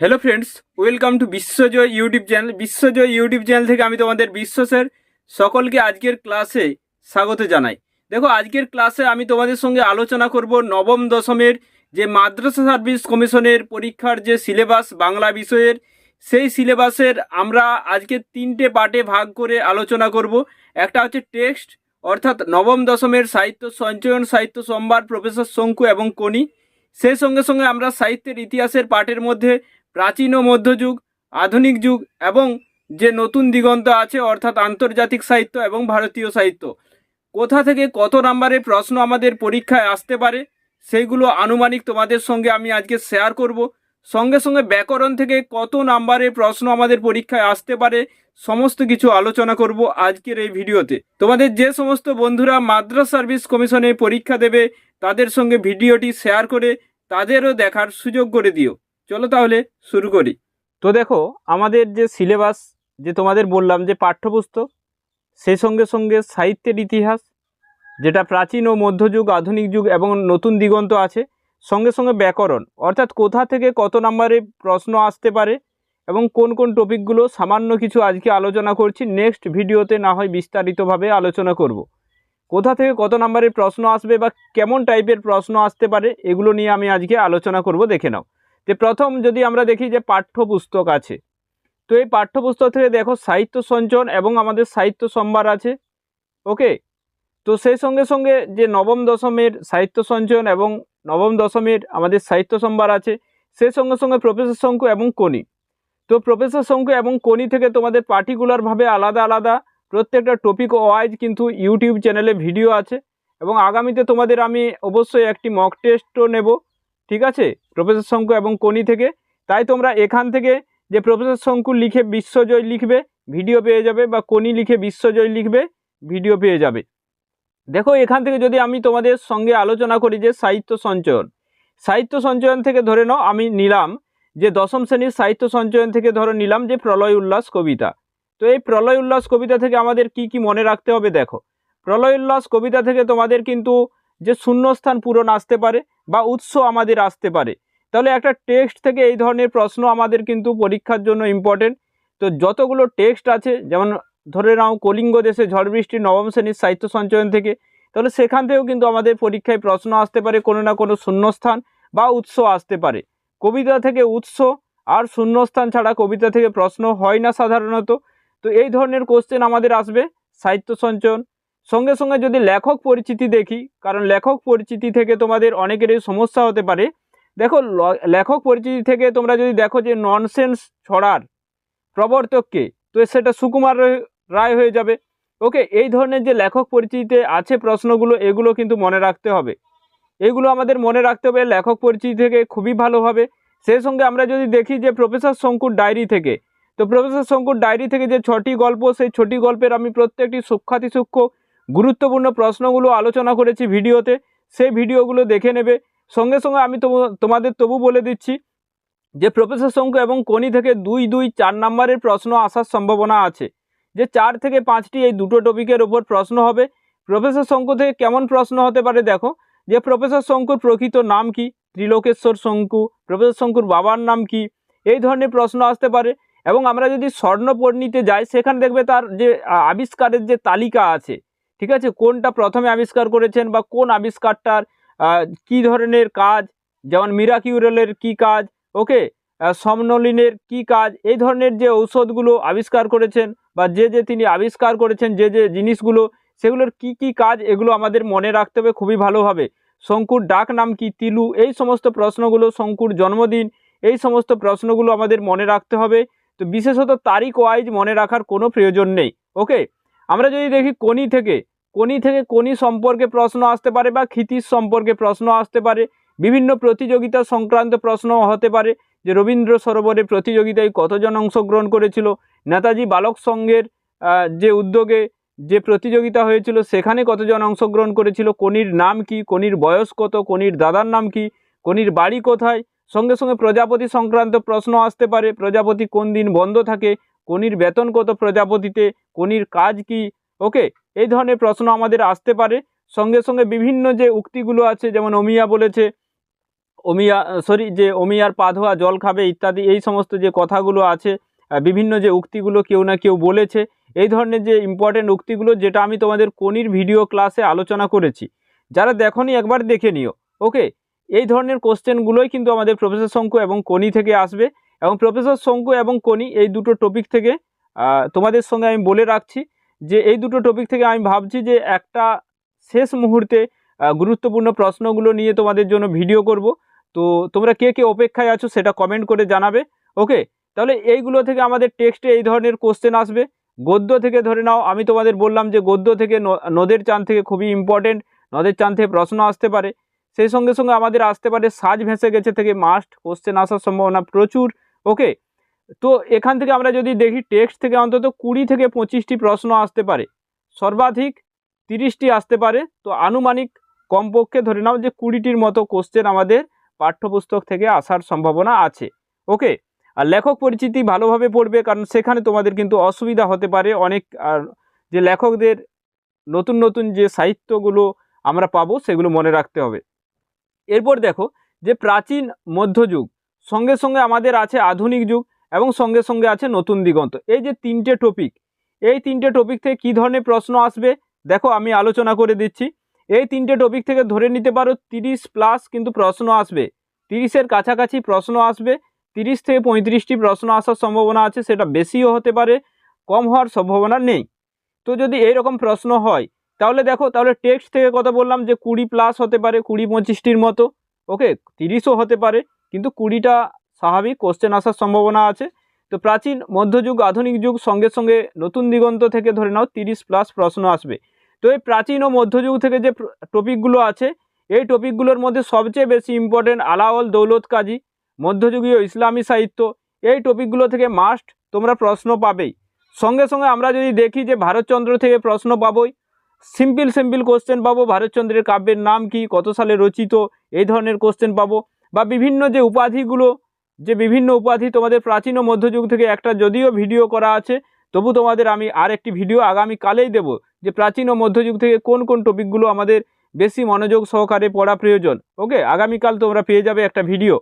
Hello friends welcome to Biswajoy YouTube channel Biswajoy YouTube channel থেকে আমি তোমাদের বিশ্বাসের সকলকে আজকের ক্লাসে স্বাগত জানাই। দেখো, আজকের ক্লাসে আমি তোমাদের সঙ্গে আলোচনা করব নবম দশমের যে মাদ্রাসা সার্ভিস কমিশনের পরীক্ষার যে সিলেবাস বাংলা বিষয়ের, সেই সিলেবাসের আমরা আজকে তিনটে পার্টে ভাগ করে আলোচনা করব। একটা হচ্ছে টেক্সট অর্থাৎ নবম দশমের সাহিত্য সঞ্চয়ন, সাহিত্য সম্ভার প্রফেসর শঙ্কু এবং কনি সেই সঙ্গে সঙ্গে আমরা সাহিত্যের ইতিহাসের পাঠের মধ্যে প্রাচীন ও মধ্যযুগ আধুনিক যুগ এবং যে নতুন দিগন্ত আছে, অর্থাৎ আন্তর্জাতিক সাহিত্য এবং ভারতীয় সাহিত্য। কোথা থেকে কত নাম্বারে প্রশ্ন আমাদের পরীক্ষায় আসতে পারে, সেইগুলো আনুমানিক তোমাদের সঙ্গে আমি আজকে শেয়ার করব। সঙ্গে সঙ্গে ব্যাকরণ থেকে কত নাম্বারে প্রশ্ন আমাদের পরীক্ষায় আসতে পারে, সমস্ত কিছু আলোচনা করব আজকের এই ভিডিওতে। তোমাদের যে সমস্ত বন্ধুরা মাদ্রাস সার্ভিস কমিশনে পরীক্ষা দেবে, তাদের সঙ্গে ভিডিওটি শেয়ার করে তাদেরও দেখার সুযোগ করে দিও। চলো তাহলে শুরু করি তো দেখো, আমাদের যে সিলেবাস যে তোমাদের বললাম যে পাঠ্যপুস্তক, সেই সঙ্গে সঙ্গে সাহিত্যের ইতিহাস, যেটা প্রাচীন ও মধ্যযুগ আধুনিক যুগ এবং নতুন দিগন্ত আছে, সঙ্গে সঙ্গে ব্যাকরণ, অর্থাৎ কোথা থেকে কত নম্বরে প্রশ্ন আসতে পারে এবং কোন কোন টপিকগুলো সামান্য কিছু আজকে আলোচনা করছি নেক্সট ভিডিওতে না হয় বিস্তারিতভাবে আলোচনা করব। কোথা থেকে কত নম্বরের প্রশ্ন আসবে বা কেমন টাইপের প্রশ্ন আসতে পারে, এগুলো নিয়ে আমি আজকে আলোচনা করব, দেখে নাও যে প্রথম যদি আমরা দেখি যে পাঠ্যপুস্তক আছে, তো এই পাঠ্যপুস্তক থেকে দেখো সাহিত্য সঞ্চয়ন এবং আমাদের সাহিত্য সম্ভার আছে, ওকে? তো সেই সঙ্গে সঙ্গে যে নবম দশমের সাহিত্য সঞ্চয়ন এবং নবম দশমের আমাদের সাহিত্য সম্ভার আছে, সেই সঙ্গে সঙ্গে প্রফেসর শঙ্কু এবং কনি তো প্রফেসর শঙ্কু এবং কনি থেকে তোমাদের পার্টিকুলারভাবে আলাদা আলাদা প্রত্যেকটা টপিক ওয়াইজ কিন্তু ইউটিউব চ্যানেলে ভিডিও আছে, এবং আগামীতে তোমাদের আমি অবশ্যই একটি মক টেস্টও নেব। ঠিক আছে? প্রফেসর শঙ্কু এবং কনি থেকে। তাই তোমরা এখান থেকে যে প্রফেসর শঙ্কু লিখে বিশ্বজয় লিখবে ভিডিও পেয়ে যাবে বা কনি লিখে বিশ্বজয় লিখবে ভিডিও পেয়ে যাবে। দেখো, এখান থেকে যদি আমি তোমাদের সঙ্গে আলোচনা করি যে সাহিত্য সঞ্চয়ন। সাহিত্য সঞ্চয়ন থেকে ধরে নাও, আমি নিলাম যে দশম শ্রেণির সাহিত্য সঞ্চয়ন থেকে ধরে নিলাম যে প্রলয় উল্লাস কবিতা। তো এই প্রলয় উল্লাস কবিতা থেকে আমাদের কি কি মনে রাখতে হবে দেখো। প্রলয় উল্লাস কবিতা থেকে তোমাদের কিন্তু যে শূন্যস্থান পূরণ আসতে পারে বা উৎস আমাদের আসতে পারে। তাহলে একটা টেক্সট থেকে এই ধরনের প্রশ্ন আমাদের কিন্তু পরীক্ষার জন্য ইম্পর্টেন্ট তো যতগুলো টেক্সট আছে, যেমন ধরে নাও কলিঙ্গ দেশে ঝড় বৃষ্টি নবম শ্রেণির সাহিত্য সঞ্চয়ন থেকে, তাহলে সেখান থেকেও কিন্তু আমাদের পরীক্ষায় প্রশ্ন আসতে পারে, কোনো না কোনো শূন্যস্থান বা উৎস আসতে পারে। কবিতা থেকে উৎস আর শূন্যস্থান ছাড়া কবিতা থেকে প্রশ্ন হয় না সাধারণত। তো এই ধরনের কোশ্চেন আমাদের আসবে সাহিত্য সঞ্চয়ন সঙ্গে সঙ্গে যদি লেখক পরিচিতি দেখি, কারণ লেখক পরিচিতি থেকে তোমাদের অনেকেরই সমস্যা হতে পারে। দেখো লেখক পরিচিতি থেকে তোমরা যদি দেখো যে ননসেন্স ছড়ার প্রবর্তককে তো সেটা সুকুমার রায়- হয়ে যাবে। ওকে, এই ধরনের যে লেখক পরিচিতিতে আছে প্রশ্নগুলো, এগুলো কিন্তু মনে রাখতে হবে। এগুলো আমাদের মনে রাখতে হবে, লেখক পরিচিতি থেকে খুবই ভালো হবে। সেই সঙ্গে আমরা যদি দেখি যে প্রফেসর শঙ্কুর ডায়েরি থেকে, তো প্রফেসর শঙ্কুর ডায়েরি থেকে যে ছটি গল্প, সেই ছটি গল্পের আমি প্রত্যেকটি সূক্ষাতি সূক্ষ্ম গুরুত্বপূর্ণ প্রশ্নগুলো আলোচনা করেছি ভিডিওতে, সেই ভিডিওগুলো দেখে নেবে। সঙ্গে সঙ্গে আমি তোমাদের তবু বলে দিচ্ছি যে প্রফেসর শঙ্কু এবং কোনি থেকে দুই দুই চার নাম্বারের প্রশ্ন আসার সম্ভাবনা আছে। যে চার থেকে পাঁচটি এই দুটো টপিকের ওপর প্রশ্ন হবে। প্রফেসর শঙ্কু থেকে কেমন প্রশ্ন হতে পারে দেখো। যে প্রফেসর শঙ্কুর প্রকৃত নাম কি? ত্রিলোকেশ্বর শঙ্কু। প্রফেসর শঙ্কুর বাবার নাম কি? এই ধরনের প্রশ্ন আসতে পারে। এবং আমরা যদি স্বর্ণপর্ণিতে যাই, সেখানে দেখবে তার যে আবিষ্কারের যে তালিকা আছে ঠিক আছে? কোনটা প্রথমে আবিষ্কার করেছেন বা কোন আবিষ্কারটার কি ধরনের কাজ? যেমন মিরাকিউরেলের কি কাজ? ওকে সমনলিনের কি কাজ? এই ধরনের যে ঔষধগুলো আবিষ্কার করেছেন বা যে যে তিনি আবিষ্কার করেছেন, যে যে জিনিসগুলো, সেগুলোর কি কি কাজ? এগুলো আমাদের মনে রাখতে হবে, খুবই ভালোভাবে শঙ্কুর ডাক নাম কি? তিলু। এই সমস্ত প্রশ্নগুলো, শঙ্কুর জন্মদিন, এই সমস্ত প্রশ্নগুলো আমাদের মনে রাখতে হবে। তো বিশেষত তারিখ ওয়াইজ মনে রাখার কোনো প্রয়োজন নেই ওকে আমরা যদি দেখি কোনি থেকে কোনি থেকে কোনি সম্পর্কে প্রশ্ন আসতে পারে বা ক্ষিতিশ সম্পর্কে প্রশ্ন আসতে পারে, বিভিন্ন প্রতিযোগিতা সংক্রান্ত প্রশ্ন হতে পারে, যে রবীন্দ্র সরোবরে প্রতিযোগিতায় কতজন অংশগ্রহণ করেছিল, নেতাজি বালক সংঘের যে উদ্যোগে যে প্রতিযোগিতা হয়েছিল, সেখানে কতজন অংশগ্রহণ করেছিল, কনির নাম কি, কনির বয়স কত, কনির দাদার নাম কি, কনির বাড়ি কোথায়, সঙ্গে সঙ্গে প্রজাপতি সংক্রান্ত প্রশ্ন আসতে পারে, প্রজাপতি কোন দিন বন্ধ থাকে, কনির বেতন কত প্রজাপতিতে, কনির কাজ কি ওকে, এই ধরনের প্রশ্ন আমাদের আসতে পারে। সঙ্গে সঙ্গে বিভিন্ন যে উক্তিগুলো আছে, যেমন অমিয়া বলেছে, অমিয়া সরি যে অমিয়ার পা ধোয়া, জল খাবে ইত্যাদি, এই সমস্ত যে কথাগুলো আছে বিভিন্ন যে উক্তিগুলো কেউ না কেউ বলেছে, এই ধরনের যে ইম্পর্টেন্ট উক্তিগুলো যেটা আমি তোমাদের কোনির ভিডিও ক্লাসে আলোচনা করেছি। যারা দেখনি, একবার দেখে নিও, ওকে? এই ধরনের কোশ্চেনগুলোই কিন্তু আমাদের প্রফেসর শঙ্কু এবং কোনি থেকে আসবে এবং প্রফেসর শঙ্কু এবং কোনি এই দুটো টপিক থেকে তোমাদের সঙ্গে আমি বলে রাখছি। যে এই দুটো টপিক থেকে আমি ভাবছি যে একটা শেষ মুহূর্তে গুরুত্বপূর্ণ প্রশ্নগুলো নিয়ে তোমাদের জন্য ভিডিও করব। তো তোমরা কে কে অপেক্ষায় আছো সেটা কমেন্ট করে জানাবে ওকে তাহলে এইগুলো থেকে আমাদের টেক্সটে এই ধরনের কোশ্চেন আসবে। গদ্য থেকে ধরে নাও, আমি তোমাদের বললাম যে গদ্য থেকে নদের চান থেকে খুবই ইম্পর্টেন্ট নদের চান থেকে প্রশ্ন আসতে পারে। সেই সঙ্গে সঙ্গে আমাদের আসতে পারে সাজ ভেসে গেছে থেকে মাস্ট কোশ্চেন আসার সম্ভাবনা প্রচুর ওকে তো এখান থেকে আমরা যদি দেখি টেক্সট থেকে অন্তত কুড়ি থেকে পঁচিশটি প্রশ্ন আসতে পারে। সর্বাধিক তিরিশটি আসতে পারে। তো আনুমানিক কমপক্ষে ধরে নাও যে কুড়িটির মতো কোশ্চেন আমাদের পাঠ্যপুস্তক থেকে আসার সম্ভাবনা আছে। ওকে আর লেখক পরিচিতি ভালোভাবে পড়বে, কারণ সেখানে তোমাদের কিন্তু অসুবিধা হতে পারে অনেক। আর যে লেখকদের নতুন নতুন যে সাহিত্যগুলো আমরা পাবো, সেগুলো মনে রাখতে হবে। এরপর দেখো যে প্রাচীন মধ্যযুগ, সঙ্গে সঙ্গে আমাদের আছে আধুনিক যুগ। এবং সঙ্গে সঙ্গে আছে নতুন দিগন্ত। এই যে তিনটে টপিক এই তিনটে টপিক থেকে কী ধরনের প্রশ্ন আসবে? দেখো, আমি আলোচনা করে দিচ্ছি। এই তিনটে টপিক থেকে ধরে নিতে পারো, তিরিশ প্লাস কিন্তু প্রশ্ন আসবে। তিরিশের কাছাকাছি প্রশ্ন আসবে, তিরিশ থেকে পঁয়ত্রিশটি প্রশ্ন আসার সম্ভাবনা আছে, সেটা বেশিও হতে পারে, কম হওয়ার সম্ভাবনা নেই। তো যদি এই রকম প্রশ্ন হয়, তাহলে দেখো, তাহলে টেক্সট থেকে কথা বললাম যে কুড়ি প্লাস হতে পারে, কুড়ি পঁচিশটির মতো। ওকে তিরিশও হতে পারে, কিন্তু কুড়িটা স্বাভাবিক কোশ্চেন আসার সম্ভাবনা আছে। তো প্রাচীন, মধ্যযুগ, আধুনিক যুগ সঙ্গে সঙ্গে নতুন দিগন্ত থেকে ধরে নাও তিরিশ প্লাস প্রশ্ন আসবে। তো এই প্রাচীন ও মধ্যযুগ থেকে যে টপিকগুলো আছে, এই টপিকগুলোর মধ্যে সবচেয়ে বেশি ইম্পর্টেন্ট আলাওল দৌলত কাজী, মধ্যযুগীয় ইসলামী সাহিত্য, এই টপিকগুলো থেকে মাস্ট তোমরা প্রশ্ন পাবেই। সঙ্গে সঙ্গে আমরা যদি দেখি যে ভারতচন্দ্র থেকে প্রশ্ন পাবোই সিম্পল সিম্পল কোশ্চেন পাবো, ভারতচন্দ্রের কাব্যের নাম কি, কত সালে রচিত, এই ধরনের কোশ্চেন পাবো, বা বিভিন্ন যে উপাধিগুলো যে বিভিন্ন উপাধি তোমাদের প্রাচীন ও মধ্যযুগ থেকে একটা যদিও ভিডিও করা আছে, তবু তোমাদের আমি আর একটি ভিডিও আগামী কালেই দেব, যে প্রাচীন ও মধ্যযুগ থেকে কোন কোন টপিকগুলো আমাদের বেশি মনোযোগ সহকারে পড়া প্রয়োজন। ওকে, আগামীকাল তোমরা পেয়ে যাবে একটা ভিডিও।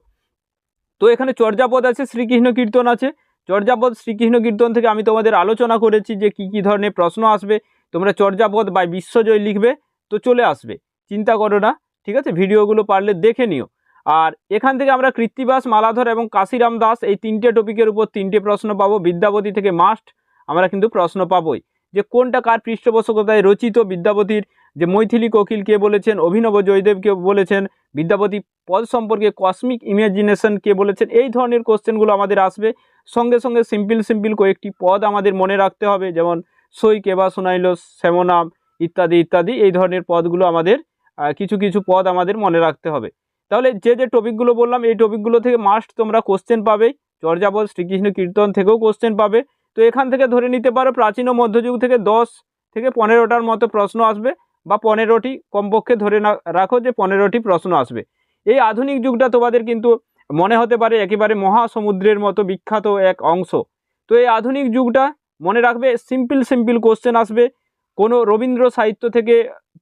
তো এখানে চর্যাপদ আছে, শ্রীকৃষ্ণ কীর্তন আছে। চর্যাপদ, শ্রীকৃষ্ণ কীর্তন থেকে আমি তোমাদের আলোচনা করেছি যে কি কি ধরনের প্রশ্ন আসবে। তোমরা চর্যাপদ বা বিশ্বজয় লিখবে, তো চলে আসবে। চিন্তা করো না, ঠিক আছে? ভিডিওগুলো পারলে দেখে নিও। আর এখান থেকে আমরা কৃত্তিবাস, মালাধর এবং কাশিরাম দাস এই তিনটে টপিকের উপর তিনটে প্রশ্ন পাবো। বিদ্যাপতি থেকে মাস্ট আমরা কিন্তু প্রশ্ন পাবোই। যে কোনটা কার পৃষ্ঠপোষকতায় রচিত? বিদ্যাপতির যে মৈথিলি কোকিল কে বলেছেন, অভিনব জয়দেব কে বলেছেন বিদ্যাপতি পদ সম্পর্কে কসমিক ইমাজিনেশন কে বলেছেন, এই ধরনের কোশ্চেনগুলো আমাদের আসবে। সঙ্গে সঙ্গে সিম্পল সিম্পল কয়েকটি পদ আমাদের মনে রাখতে হবে, যেমন সই কেবা শোনাইল, শ্যামনাম ইত্যাদি ইত্যাদি, এই ধরনের পদগুলো আমাদের কিছু কিছু পদ আমাদের মনে রাখতে হবে। তাহলে যে যে টপিকগুলো বললাম, এই টপিকগুলো থেকে মাস্ট তোমরা কোশ্চেন পাবে। চর্যাপদ শ্রীকৃষ্ণ কীর্তন থেকেও কোশ্চেন পাবে। তো এখান থেকে ধরে নিতে পারো, প্রাচীন ও মধ্যযুগ থেকে দশ থেকে পনেরোটার মতো প্রশ্ন আসবে বা পনেরোটি কমপক্ষে ধরে রাখো যে পনেরোটি প্রশ্ন আসবে। এই আধুনিক যুগটা তোমাদের কিন্তু মনে হতে পারে একেবারে মহাসমুদ্রের মতো বিখ্যাত এক অংশ। তো এই আধুনিক যুগটা মনে রাখবে সিম্পল সিম্পল কোশ্চেন আসবে। কোনো রবীন্দ্র সাহিত্য থেকে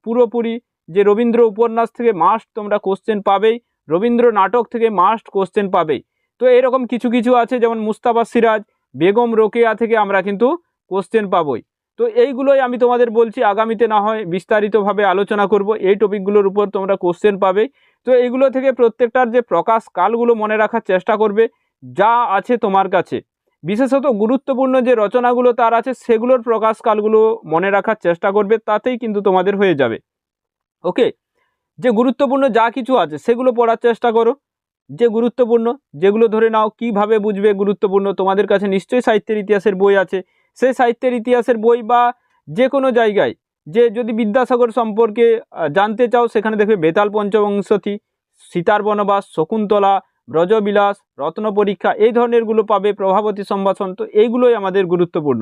পুরোপুরি যে রবীন্দ্র উপন্যাস থেকে মাস্ট তোমরা কোশ্চেন পাবেই। রবীন্দ্র নাটক থেকে মাস্ট কোশ্চেন পাবেই। তো এরকম কিছু কিছু আছে, যেমন মুস্তাফা সিরাজ, বেগম রোকেয়া থেকে আমরা কিন্তু কোশ্চেন পাবই। তো এইগুলোই আমি তোমাদের বলছি, আগামীতে না হয় বিস্তারিতভাবে আলোচনা করব, এই টপিকগুলোর উপর তোমরা কোশ্চেন পাবে। তো এইগুলো থেকে প্রত্যেকটার যে প্রকাশ কালগুলো মনে রাখার চেষ্টা করবে, যা আছে তোমার কাছে। বিশেষত গুরুত্বপূর্ণ যে রচনাগুলো তার আছে, সেগুলোর প্রকাশ কালগুলো মনে রাখার চেষ্টা করবে, তাতেই কিন্তু তোমাদের হয়ে যাবে। ওকে যে গুরুত্বপূর্ণ যা কিছু আছে সেগুলো পড়ার চেষ্টা করো। যে গুরুত্বপূর্ণ, যেগুলো ধরে নাও কীভাবে বুঝবে গুরুত্বপূর্ণ, তোমাদের কাছে নিশ্চয়ই সাহিত্যের ইতিহাসের বই আছে। সেই সাহিত্যের ইতিহাসের বই বা যে কোনো জায়গায় যে যদি বিদ্যাসাগর সম্পর্কে জানতে চাও, সেখানে দেখবে বেতাল পঞ্চবংশতি সীতার বনবাস, শকুন্তলা, ব্রজবিলাস, রত্ন পরীক্ষা, এই ধরনেরগুলো পাবে প্রভাবতী সম্ভাষণ। তো এইগুলোই আমাদের গুরুত্বপূর্ণ।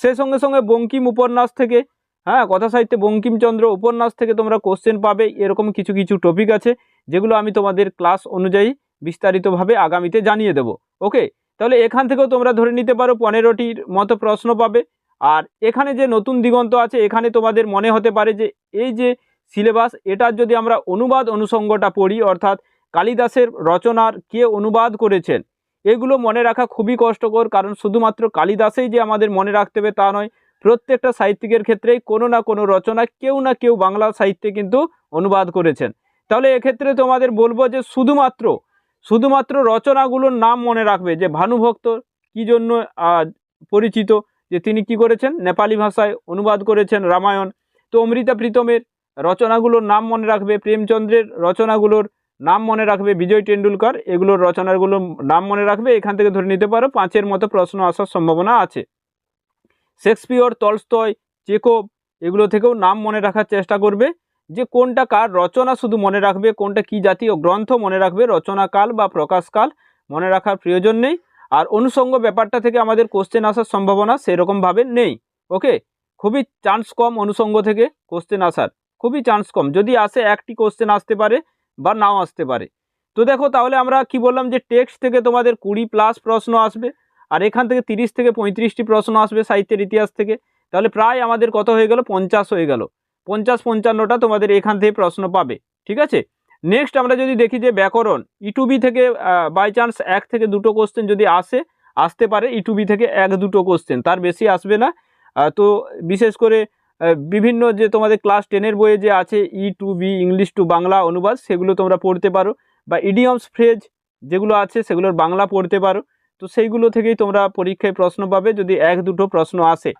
সেই সঙ্গে সঙ্গে বঙ্কিম উপন্যাস থেকে হ্যাঁ কথা সাহিত্যে বঙ্কিমচন্দ্র উপন্যাস থেকে তোমরা কোশ্চেন পাবে। এরকম কিছু কিছু টপিক আছে, যেগুলো আমি তোমাদের ক্লাস অনুযায়ী বিস্তারিতভাবে আগামীতে জানিয়ে দেব। ওকে তাহলে এখান থেকেও তোমরা ধরে নিতে পারো, পনেরোটির মতো প্রশ্ন পাবে। আর এখানে যে নতুন দিগন্ত আছে, এখানে তোমাদের মনে হতে পারে যে, এই যে সিলেবাস এটার যদি আমরা অনুবাদ অনুষঙ্গটা পড়ি, অর্থাৎ কালিদাসের রচনার কে অনুবাদ করেছেন, এগুলো মনে রাখা খুবই কষ্টকর। কারণ শুধুমাত্র কালিদাসেই যে আমাদের মনে রাখতে হবে, তা নয় প্রত্যেকটা সাহিত্যিকের ক্ষেত্রেই কোনো না কোনো রচনা কেউ না কেউ বাংলা সাহিত্যে কিন্তু অনুবাদ করেছেন। তাহলে এক্ষেত্রে তোমাদের বলব যে শুধুমাত্র শুধুমাত্র রচনাগুলোর নাম মনে রাখবে যে ভানুভক্ত কী জন্য পরিচিত, যে তিনি কি করেছেন? নেপালি ভাষায় অনুবাদ করেছেন রামায়ণ। তো অমৃতা প্রীতমের রচনাগুলোর নাম মনে রাখবে, প্রেমচন্দ্রের রচনাগুলোর নাম মনে রাখবে, বিজয় টেন্ডুলকার, এগুলোর রচনাগুলোর নাম মনে রাখবে, এখান থেকে ধরে নিতে পারো, পাঁচের মতো প্রশ্ন আসার সম্ভাবনা আছে। শেক্সপিয়র তলস্তয় চেকব এগুলো থেকেও নাম মনে রাখার চেষ্টা করবে। যে কোনটা কার রচনা শুধু মনে রাখবে, কোনটা কি জাতীয় গ্রন্থ মনে রাখবে, রচনাকাল বা প্রকাশকাল মনে রাখার প্রয়োজন নেই। আর অনুষঙ্গ ব্যাপারটা থেকে আমাদের কোশ্চেন আসার সম্ভাবনা সেরকমভাবে নেই। ওকে খুবই চান্স কম অনুষঙ্গ থেকে কোশ্চেন আসার। খুবই চান্স কম। যদি আসে একটি কোশ্চেন আসতে পারে বা নাও আসতে পারে। তো দেখো তাহলে আমরা কি বললাম যে টেক্সট থেকে তোমাদের কুড়ি প্লাস প্রশ্ন আসবে। আর এখান থেকে তিরিশ থেকে পঁয়ত্রিশটি প্রশ্ন আসবে সাহিত্যের ইতিহাস থেকে। তাহলে প্রায় আমাদের কত হয়ে গেল? পঞ্চাশ হয়ে গেল। পঞ্চাশ পঞ্চান্নটা তোমাদের এখান থেকে প্রশ্ন পাবে। ঠিক আছে? নেক্সট আমরা যদি দেখি যে ব্যাকরণ ইটুবি থেকে বাই চান্স এক থেকে দুটো কোশ্চেন যদি আসে, আসতে পারে ইটুবি থেকে এক দুটো কোশ্চেন তার বেশি আসবে না। তো বিশেষ করে বিভিন্ন যে তোমাদের ক্লাস টেনের বইয়ে যে আছে E to B English to Bangla অনুবাদ, সেগুলো তোমরা পড়তে পারো। বা ইডিয়মস ফ্রেজ যেগুলো আছে, সেগুলোর বাংলা পড়তে পারো। তো সেইগুলো থেকেই তোমরা পরীক্ষায় প্রশ্ন পাবে যদি এক, দুটো প্রশ্ন আসে।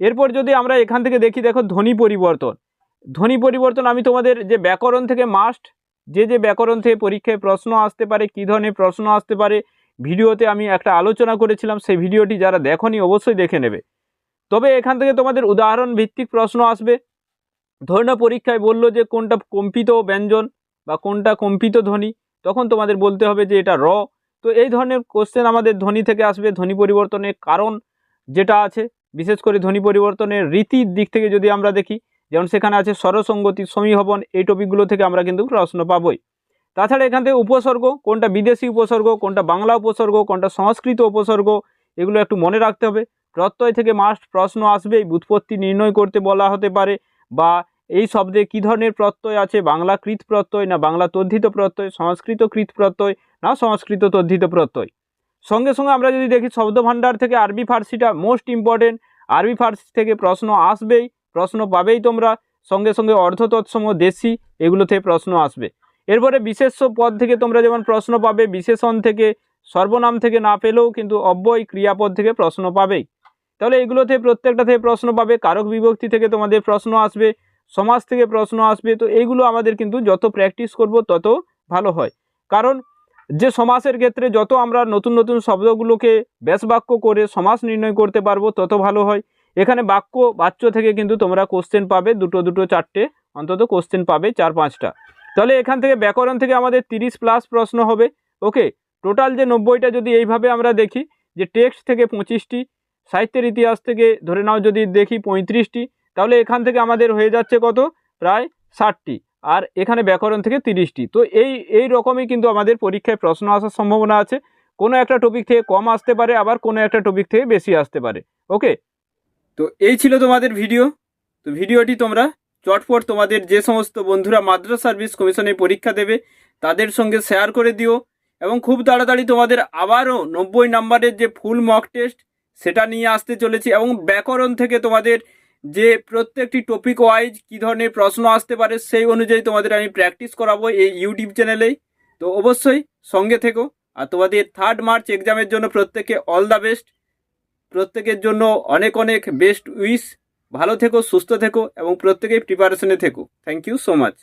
এরপর যদি আমরা এখান থেকে দেখি, দেখো ধ্বনি পরিবর্তন। ধ্বনি পরিবর্তন আমি তোমাদের যে ব্যাকরণ থেকে মাস্ট যে যে ব্যাকরণ থেকে পরীক্ষায় প্রশ্ন আসতে পারে, কী ধরনের প্রশ্ন আসতে পারে, ভিডিওতে আমি একটা আলোচনা করেছিলাম, সেই ভিডিওটি যারা দেখনি অবশ্যই দেখে নেবে। তবে এখান থেকে তোমাদের উদাহরণ ভিত্তিক প্রশ্ন আসবে। ধরে নাও পরীক্ষায় বলল যে কোনটা কম্পিত ব্যঞ্জন বা কোনটা কম্পিত ধ্বনি, তখন তোমাদের বলতে হবে যে এটা র। তো এই ধরনের কোশ্চেন আমাদের ধ্বনি থেকে আসবে, ধ্বনি পরিবর্তনের কারণ যেটা আছে। বিশেষ করে ধ্বনি পরিবর্তনের রীতির দিক থেকে যদি আমরা দেখি, যেমন সেখানে আছে স্বরসঙ্গতি, সমীহবন, এই টপিকগুলো থেকে আমরা কিন্তু প্রশ্ন পাবই। তাছাড়া এখান থেকে উপসর্গ, কোনটা বিদেশি উপসর্গ, কোনটা বাংলা উপসর্গ, কোনটা সংস্কৃত উপসর্গ, এগুলো একটু মনে রাখতে হবে। প্রত্যয় থেকে মাস্ট প্রশ্ন আসবে উৎপত্তি নির্ণয় করতে বলা হতে পারে বা এই শব্দে কী ধরনের প্রত্যয় আছে? বাংলা কৃত প্রত্যয় না বাংলা তদ্ধিত প্রত্যয়? সংস্কৃত কৃত প্রত্যয় না সংস্কৃত তদ্ধিত প্রত্যয়? সঙ্গে সঙ্গে আমরা যদি দেখি শব্দভাণ্ডার থেকে আরবি ফার্সিটা মোস্ট ইম্পর্টেন্ট আরবি ফার্সি থেকে প্রশ্ন আসবেই, প্রশ্ন পাবেই তোমরা। সঙ্গে সঙ্গে অর্ধ তৎসম দেশি এগুলো থেকে প্রশ্ন আসবে। এরপরে বিশেষ্য পদ থেকে তোমরা যেমন প্রশ্ন পাবে, বিশেষণ থেকে, সর্বনাম থেকে না পেলেও কিন্তু অব্যয় ক্রিয়াপদ থেকে প্রশ্ন পাবেই। তাহলে এগুলো থেকে প্রত্যেকটা থেকে প্রশ্ন পাবে, কারক বিভক্তি থেকে তোমাদের প্রশ্ন আসবে। সমাজ থেকে প্রশ্ন আসবে, তো এইগুলো আমাদের কিন্তু যত প্র্যাকটিস করব তত ভালো হয়। কারণ যে সমাসের ক্ষেত্রে যত আমরা নতুন নতুন শব্দগুলোকে ব্যাস বাক্য করে সমাস নির্ণয় করতে পারব, তত ভালো হয়। এখানে বাক্য, বাচ্য থেকে কিন্তু তোমরা কোশ্চেন পাবে, দুটো দুটো, চারটে, অন্তত কোশ্চেন পাবে চার, পাঁচটা। তাহলে এখান থেকে ব্যাকরণ থেকে আমাদের তিরিশ প্লাস প্রশ্ন হবে। ওকে টোটাল যে নব্বইটা যদি এইভাবে আমরা দেখি, যে টেক্সট থেকে পঁচিশটি, সাহিত্যের ইতিহাস থেকে ধরে নাও যদি দেখি পঁয়ত্রিশটি তাহলে এখান থেকে আমাদের হয়ে যাচ্ছে কত? প্রায় ষাটটি। আর এখানে ব্যাকরণ থেকে তিরিশটি। তো এই এই রকমই কিন্তু আমাদের পরীক্ষায় প্রশ্ন আসার সম্ভাবনা আছে। কোনো একটা টপিক থেকে কম আসতে পারে, আবার কোনো একটা টপিক থেকে বেশি আসতে পারে। ওকে তো এই ছিল তোমাদের ভিডিও তো ভিডিওটি তোমরা চটপট তোমাদের যে সমস্ত বন্ধুরা মাদ্রাস সার্ভিস কমিশনে পরীক্ষা দেবে, তাদের সঙ্গে শেয়ার করে দিও। এবং খুব তাড়াতাড়ি তোমাদের আবারও নব্বই নাম্বারের যে ফুল মক টেস্ট সেটা নিয়ে আসতে চলেছি। এবং ব্যাকরণ থেকে তোমাদের যে প্রত্যেকটি টপিক ওয়াইজ কী ধরনের প্রশ্ন আসতে পারে সেই অনুযায়ী তোমাদের আমি প্র্যাকটিস করাবো এই ইউটিউব চ্যানেলেই তো অবশ্যই সঙ্গে থেকো। আর তোমাদের থার্ড মার্চ এক্সামের জন্য প্রত্যেকে অল দ্য বেস্ট প্রত্যেকের জন্য অনেক অনেক বেস্ট উইশ ভালো থেকো, সুস্থ থেকো এবং প্রত্যেকেই প্রিপারেশনে থেকো। Thank you so much